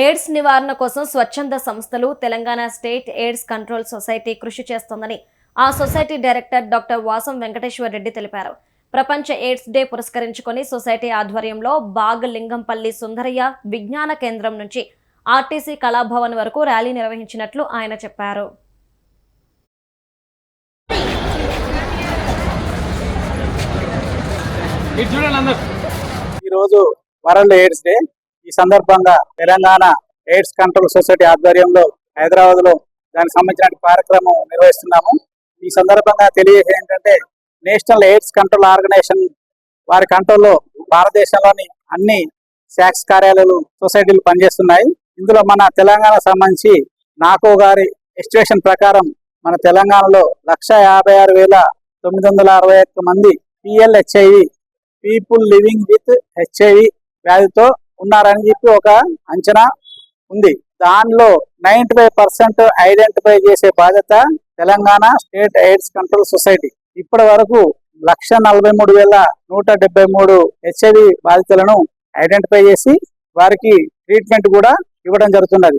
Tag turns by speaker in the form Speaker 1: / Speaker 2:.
Speaker 1: AIDS నివారణ కోసం స్వచ్ఛంద సంస్థలు Telangana state AIDS control society కృషి చేస్తోందని ఆ society director doctor Vasam Venkateshwar Reddy తెలిపారు. ప్రపంచ ఎయిడ్స్ డే పురస్కరించుకొని సొసైటీ ఆధ్వర్యంలో బాగ్ లింగంపల్లి సుందరయ్య విజ్ఞాన కేంద్రం నుంచి ఆర్టీసీ కళాభవన్ వరకు ర్యాలీ నిర్వహించినట్లు ఆయన చెప్పారు.
Speaker 2: ఈరోజు వరల్డ్ ఎయిడ్స్ డే. ఈ సందర్భంగా తెలంగాణ ఎయిడ్స్ కంట్రోల్ సొసైటీ ఆధ్వర్యంలో హైదరాబాద్లో దానికి సంబంధించిన కార్యక్రమం నిర్వహిస్తున్నాము. ఈ సందర్భంగా తెలియజేది ఏంటంటే నేషనల్ ఎయిడ్స్ కంట్రోల్ ఆర్గనైజేషన్ వారి కంట్రోల్లో భారతదేశంలోని అన్ని శాక్స్ కార్యాలయాలు సొసైటీలు పనిచేస్తున్నాయి. ఇందులో మన తెలంగాణ సంబంధించి నాకో గారి ఎస్టిమేషన్ ప్రకారం మన తెలంగాణలో లక్ష యాభై ఆరు వేల తొమ్మిది వందల అరవై ఒక్క మంది PLHIV people living with HIV వ్యాధితో ఉన్నారని చెప్పి ఒక అంచనా ఉంది. దానిలో నైన్టీ ఫైవ్ పర్సెంట్ ఐడెంటిఫై చేసే బాధ్యత Telangana state AIDS control society. ఇప్పటి వరకు లక్ష నలభై మూడు వేల నూట డెబ్బై మూడు హెచ్ఐవి బాధితులను ఐడెంటిఫై చేసి వారికి ట్రీట్మెంట్ కూడా ఇవ్వడం జరుగుతున్నది.